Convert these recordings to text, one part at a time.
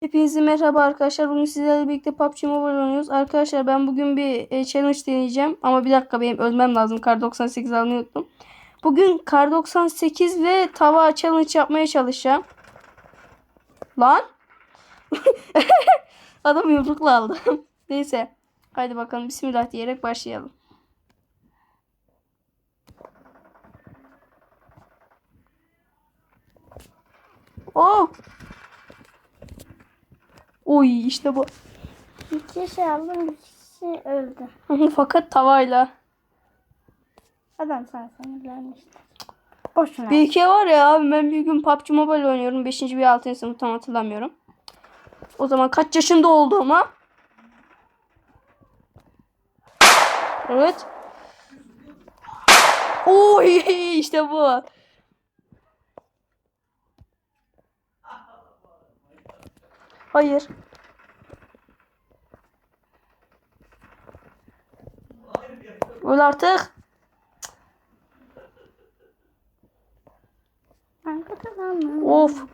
Hepinize merhaba arkadaşlar. Bugün sizlerle birlikte PUBG Mobile oynuyoruz. Arkadaşlar ben bugün bir e, challenge deneyeceğim. Ama bir dakika benim ölmem lazım. Kar 98 almayı unuttum. Bugün Kar 98 ve tava challenge yapmaya çalışacağım. Lan. Adam yumrukla aldı. Neyse. Haydi bakalım bismillah diyerek başlayalım. Oh. Oy işte bu. Bir kişi aldım bir kişi öldü. Fakat tavayla. Adam sana sinirlenmişti. Boşuna. Bir iki var ya abi ben bir gün PUBG Mobile oynuyorum. 5. bir 6. sınıf tam hatırlamıyorum. O zaman kaç yaşında olduğuma. Evet. Oy işte bu. Hayır. Öl artık. Of.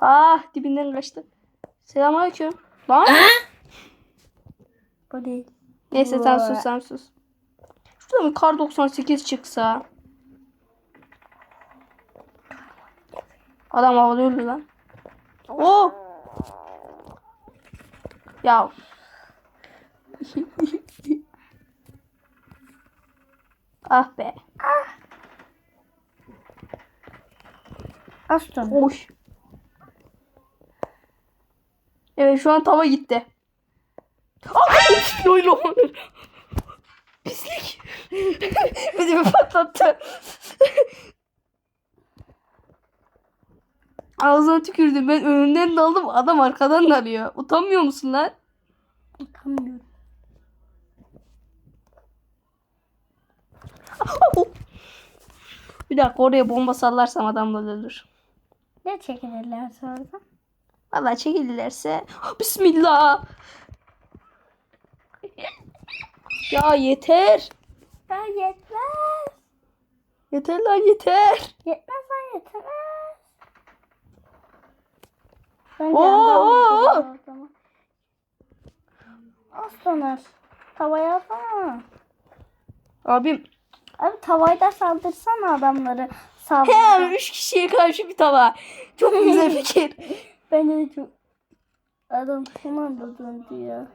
Ah dibinden kaçtı. Selamünaleyküm. Lan. Bu değil. Neyse sen sus sen sus. Şurada bir kar 98 çıksa. Adam öldü lan. Oo. Ya. ah be. Aston. Oş. Evet şu an tava gitti. Ah! Öyle. Pislik. Bizi bir patlattı. Ağzına tükürdüm. Ben önünden daldım. Adam arkadan dalıyor. Utanmıyor musun lan? Bakamıyorum. Bir dakika oraya bomba sallarsam adamlar ölür. Ne çekilirler sonra? Valla çekilirlerse. Bismillah. Ya yeter. Ya yetmez. Yeter lan yeter. Yetmez lan yetmez. Ben Oo. Aslanır. Tavaya atsana. Abim Abi tavayda saldırsana adamları. Saldır. Hem üç kişiye karşı bir tava. Çok güzel fikir. Ben de çok... Adam son anda döndü ya.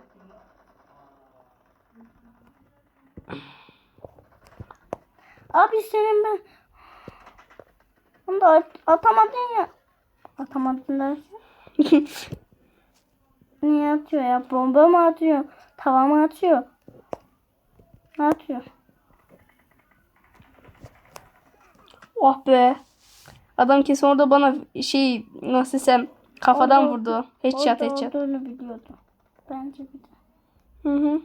Abi senin ben... Onu da at- atamadın ya. Atamadın derken. Niye atıyor ya? Bomba mı atıyor? Tava mı atıyor? Ne atıyor? oh be. Adam kesin orada bana şey nasıl desem kafadan Orada- vurdu. Headshot Orada headshot. olduğunu biliyordu. Bence bir de. Hı hı.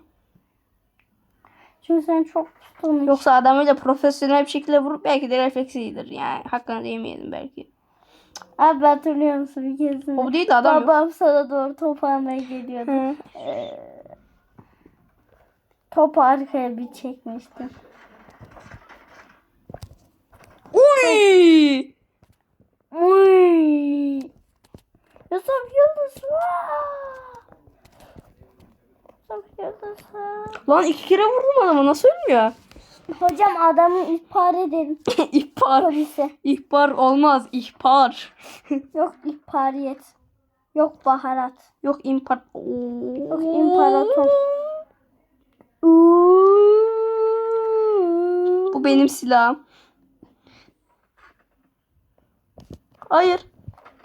Çünkü sen çok tutulmuş. Yoksa adam öyle profesyonel bir şekilde vurup belki de refleksidir. Yani hakkını yemeyelim belki. Abi hatırlıyor musun bir keresinde? O bu değil de adam yok. Babam sana doğru top almaya geliyordu. Hı. Ee, topu arkaya bir çekmişti. Uy! Uy. Yusuf Yıldız. Yusuf Yıldız. Lan iki kere vurdum adama nasıl ölmüyor? Hocam adamı ihbar edelim ihbar. polise. İhbar olmaz. ihbar. Yok ihbariyet. Yok baharat. Yok impar. Yok imparator. Bu benim silahım. Hayır.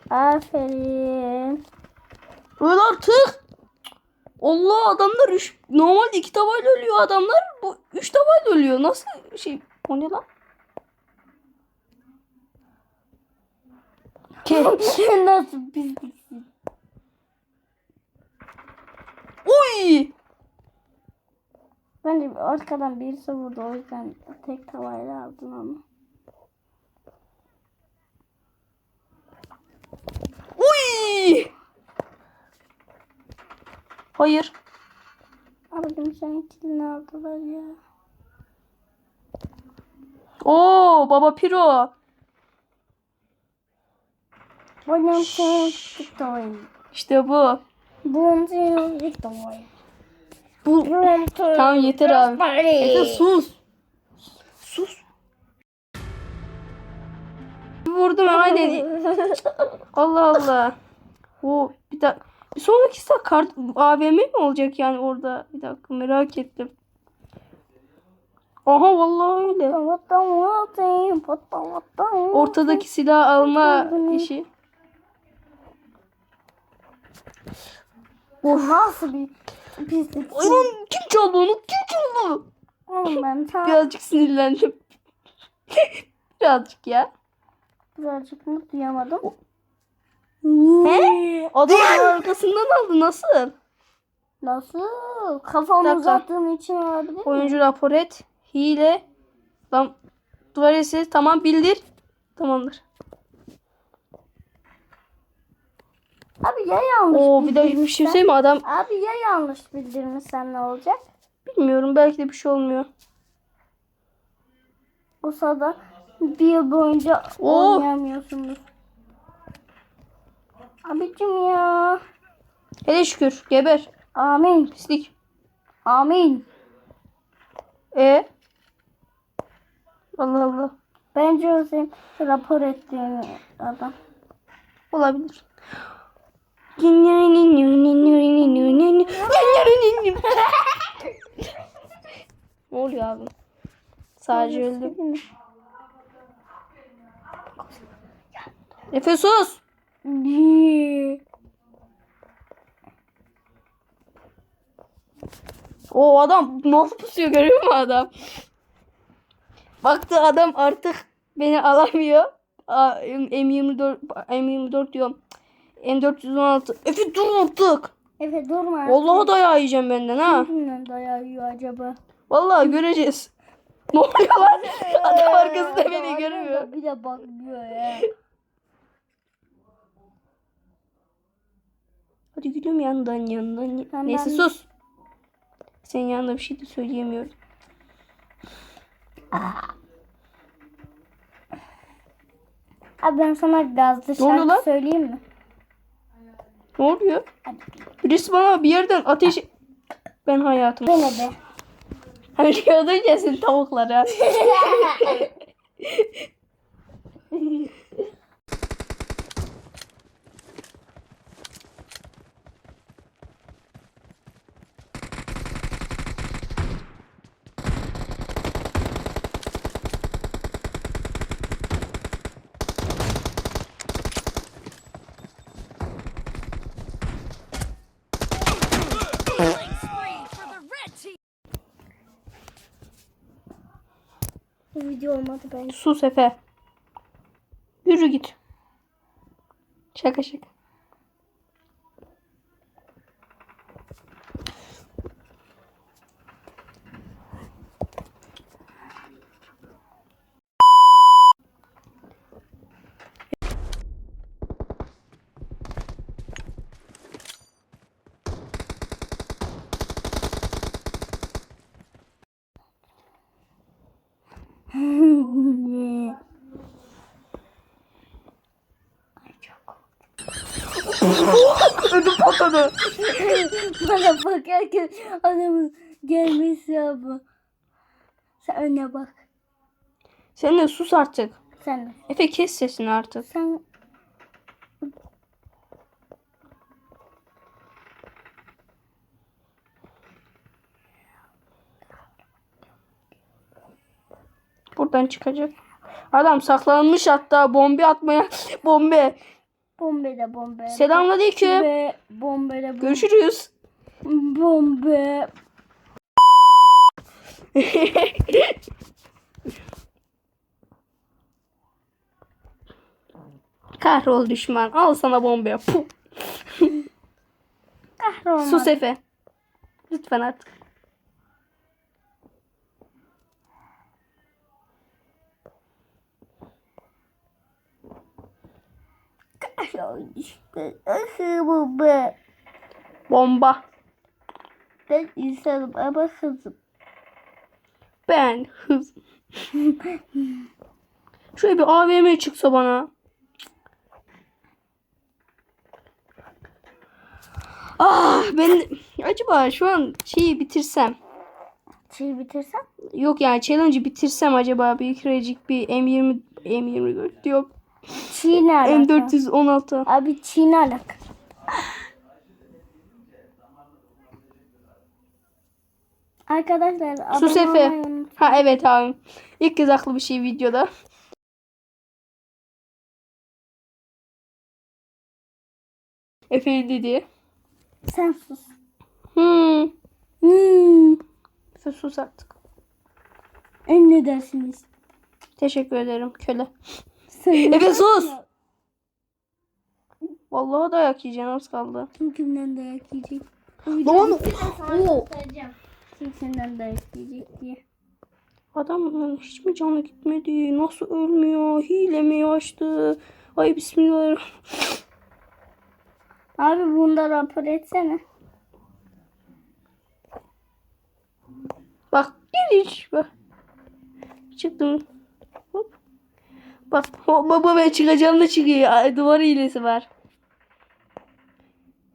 Aferin. Öl artık. Allah adamlar üç, normalde iki tavayla ölüyor adamlar. Bu üç tavayla ölüyor. Nasıl şey? O ne lan? Nasıl pisliksin? Uy! Bence arkadan birisi vurdu o yüzden tek tavayla aldın ama. Hayır. Abicim senin kilini aldılar ya. Oo baba piro. Benim senin TikTok'um. İşte bu. Bunun TikTok'um. Bu Tamam yeter abi. Efe sus. Sus. Vurdum aynen. Allah Allah. O bir dakika. Bir sonraki kart AVM mi olacak yani orada? Bir dakika merak ettim. Aha vallahi öyle. Ortadaki silah alma işi. Bu nasıl bir pislik? Ay lan kim çaldı onu? Kim çaldı? Oğlum ben tam Birazcık sinirlendim. Birazcık ya. birazcık mı duyamadım. He? Adamın arkasından aldı nasıl? Nasıl? Kafamı Dakika. uzattığım için olabilir mi? Oyuncu rapor et. Hile. Lan duvar sesi tamam bildir. Tamamdır. Abi ya yanlış Oo bir de bir şey bildirmişsen? söyleyeyim mi adam? Abi ya yanlış bildirmişsen ne olacak? Bilmiyorum belki de bir şey olmuyor. Bu sırada bir yıl boyunca Oo. oynayamıyorsunuz. Abicim ya. Hele şükür geber. Amin. Pislik. Amin. E Allah Allah. Bence o senin rapor ettiğin adam. Olabilir. ne oluyor abi? Sadece öldüm. Efe sus. O adam nasıl pusuyor görüyor musun adam? Baktı adam artık beni alamıyor. Aa, M24 M24 diyorum. M416. Efe dur artık. Efe durma. Vallahi dayağı yiyeceğim benden ha. Kimden dayağı yiyor acaba? Vallahi göreceğiz. Ne oluyor lan? Adam arkasında beni görmüyor. Bir de bakmıyor ya. Hadi gülüm yandan yandan. Tamam. Neyse sus. Senin yanında bir şey de söyleyemiyorum. Abi ben sana gazlı Ne oluyor lan? şarkı söyleyeyim mi? Ne oluyor? Birisi bana bir yerden ateş... Ben hayatım. Bene be. Hani diyordun ya sen tavuklara. Bu video olmadı bence. Sus Efe. Yürü git. Şaka şaka. Ödüm patladı. Bana bakarken adamın gelmesi ya bu. Sen önüne bak. Sen de sus artık. Sen de. Efe kes sesini artık. Sen Buradan çıkacak. Adam saklanmış hatta bombe atmaya. Bombe. Bombe de bombe. Selamünaleyküm. Bombe, bombe de bombe. Görüşürüz. Bombe. Kahrol düşman. Al sana bombe. Puh. Kahraman. Sus Efe. Lütfen artık. İşte. Ahı bombe. Bomba. Ben insanım ama hızım. Ben hız. Şöyle bir AVM çıksa bana. Ah ben acaba şu an şeyi bitirsem. Şeyi bitirsem. Yok yani challenge'ı bitirsem acaba bir kürecik bir M20 M24 diyor. Çiğ ne alaka? M416. Abi Çiğ ne alaka? Arkadaşlar abone Sus Efe. olmayı unutmayın. Ha evet abi. İlk kez aklı bir şey videoda. Efe dedi. Sen sus. Hmm. Hmm. Efe sus artık. En ne dersiniz? Teşekkür ederim köle. Sen Efe sus. Vallahi dayak yiyeceğim az kaldı. Kim kimden dayak yiyecek? Lan o Kim kimden dayak yiyecek diye. adamın hiç mi canı gitmedi? Nasıl ölmüyor? Hile mi açtı? Ay bismillah. Abi bunu da rapor etsene. Bak gel hiç bak. Çıktım. Bak baba ben çıkacağım da çıkıyor. Duvar hilesi var.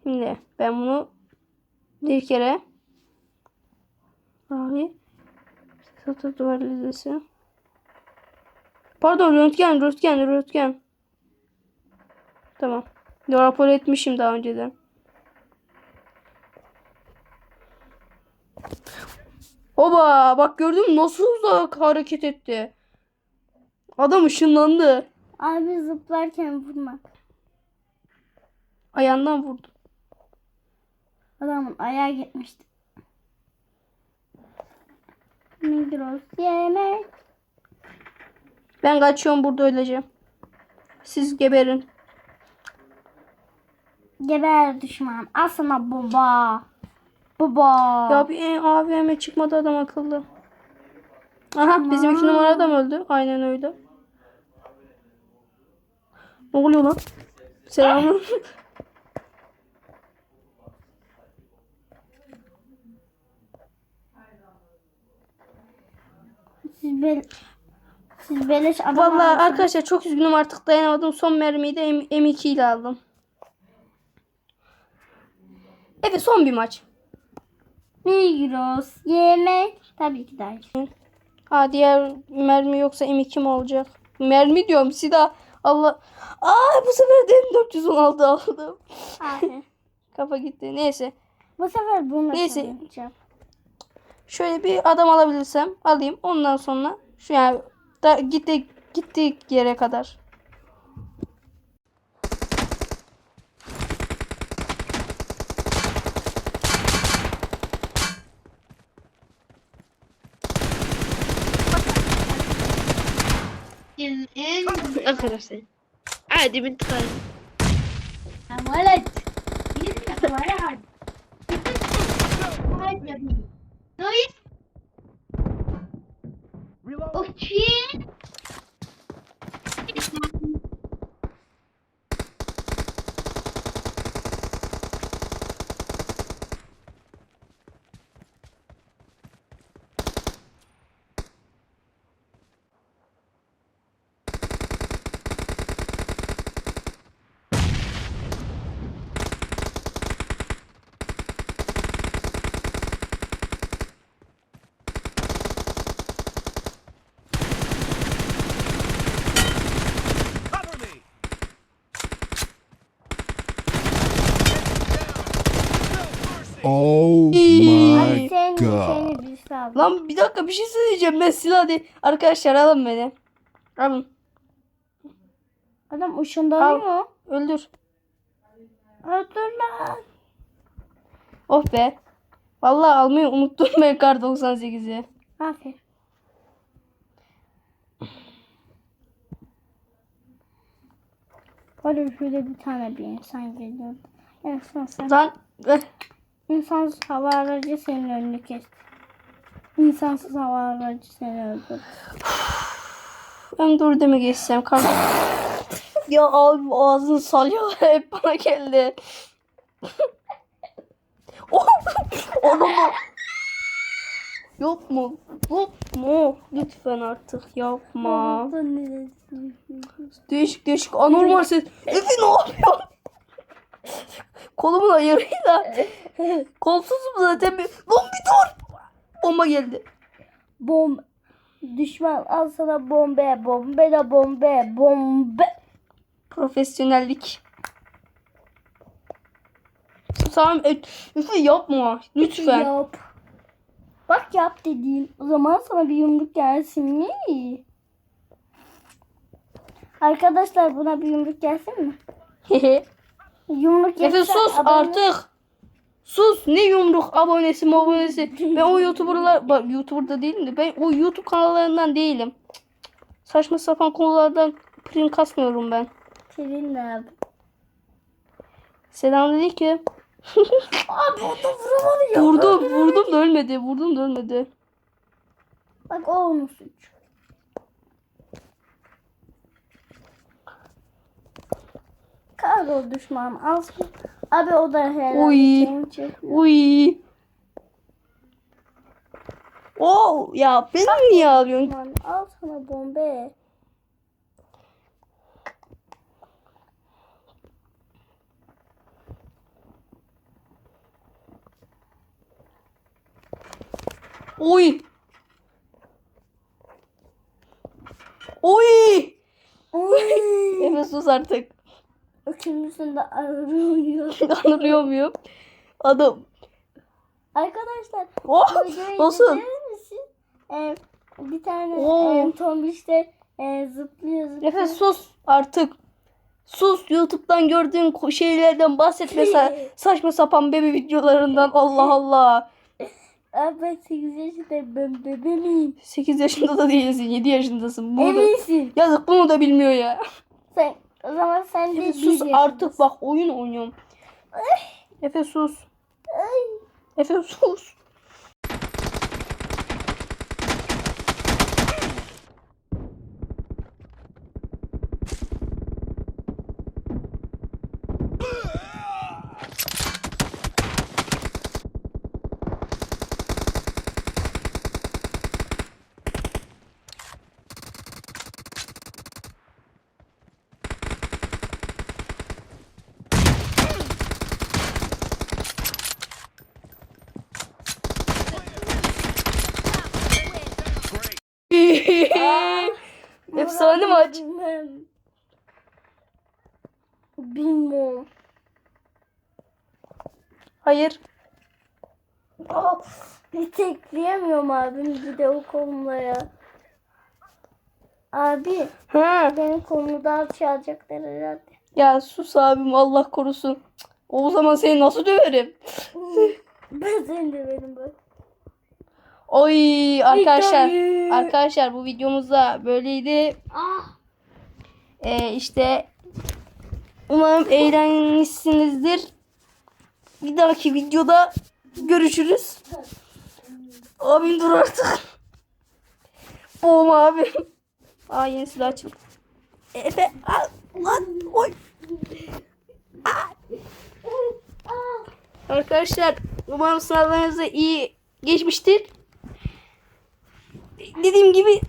Şimdi ben bunu bir kere abi satır duvar hilesi. Pardon röntgen röntgen röntgen. Tamam. Rapor etmişim daha önceden. Oba bak gördün mü nasıl uzak hareket etti. Adam ışınlandı. Abi zıplarken vurmak. Ayağından vurdu. Adamın ayağı gitmişti. Migros yemek. Ben kaçıyorum burada öleceğim. Siz geberin. Geber düşman. Al sana baba. Baba. Ya bir AVM çıkmadı adam akıllı. Aha bizim iki numara adam öldü. Aynen öyle. Ne oluyor lan? Selamın. Siz bel siz beleş adam Vallahi arıyorsunuz. arkadaşlar çok üzgünüm artık dayanamadım. Son mermiyi de M- M2 ile aldım. Evet son bir maç. Migros yemek. Tabii ki de. Ha diğer mermi yoksa M2 mi olacak? Mermi diyorum silah. Allah. Aa bu sefer de M416 aldım. Abi. Kafa gitti. Neyse. Bu sefer bunu Neyse. yapacağım. Şöyle bir adam alabilirsem alayım. Ondan sonra şu yani da gitti gittik yere kadar. en arkadaşlar. Hadi bin tıkayın. Amalet. Bir tıkayın. Hayır. Hayır. Okey. Oh my Seni, god. seni birisi aldı. Lan bir dakika bir şey söyleyeceğim. Ben silah değil. Arkadaşlar alın beni. Alın. Adam ışınlanıyor. Öldür. Öldür lan. Oh be. Vallahi almayı unuttum ben kar 98'i. Aferin. Böyle şöyle bir tane bir insan geliyordu. En son sen Lan eh, insansız hava aracı senin önünü kesti. İnsansız hava aracı seni öldürdü. ben dur deme geçsem kar. ya abi ağzını salıyorlar hep bana geldi. Oh! Adamı. Yapma. Yapma. Lütfen artık yapma. Değişik değişik anormal ses. Efe ne oluyor? Kolumun ayarıyla. Kolsuzum zaten. Bir... Lan bir dur. Bomba geldi. Bom düşman al sana bombe bombe de bombe bombe. Profesyonellik. Tamam et. Efe yapma. Lütfen. Yap. Bak yap dediğin. O zaman sana bir yumruk gelsin mi? Arkadaşlar buna bir yumruk gelsin mi? Yumruk Efe sus abone- artık. Sus ne yumruk abonesi abonesi. Ben o youtuberlar bak youtuberda değilim de ben o youtube kanallarından değilim. Saçma sapan konulardan prim kasmıyorum ben. Senin ne abi? Selamünaleyküm. Abi o da vuramadı ya. Vurdum vurdum da ölmedi. Vurdum da ölmedi. Bak o suç. Kahrol düşman al. Abi o da herhalde çekiyor. Uy. Oo ya beni niye alıyorsun? Al sana bombe. Oy. Oy. Oy. Efe sus artık. Üçümüzün de ağrıyor. Anlıyor muyum? Adam. Arkadaşlar Oh, nasıl? misin? Ee, bir tane Oo. e, Tom işte e, zıplıyor zıplıyor. Efe sus artık. Sus YouTube'dan gördüğün şeylerden bahset mesela saçma sapan bebe videolarından Allah Allah. Ben 8 yaşındayım ben bebe miyim? 8 yaşında da değilsin 7 yaşındasın. Bunu da, Eminsin. yazık bunu da bilmiyor ya. Sen, o zaman sen de Efe sus artık bak oyun oynuyorum. Efe sus. Ay. Efe sus. Efsane maç. Bilmem. Bilmiyorum. Hayır. Oh, bir tekleyemiyorum abim bir de o konulara. Abi Ha. benim konumu daha çalacaklar herhalde. Ya sus abim Allah korusun. O zaman seni nasıl döverim? Ben seni de benim bak. Oy arkadaşlar. Victory. Arkadaşlar bu videomuzda böyleydi. Ah. Ee, işte umarım eğlenmişsinizdir. Bir dahaki videoda görüşürüz. Abim dur artık. Boğum abim. Aa yeni silah çıktı. Efe al. Lan oy. Aa. Arkadaşlar umarım sınavlarınız da iyi geçmiştir. Dediğim gibi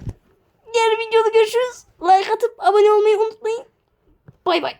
diğer videoda görüşürüz. Like atıp abone olmayı unutmayın. Bay bay.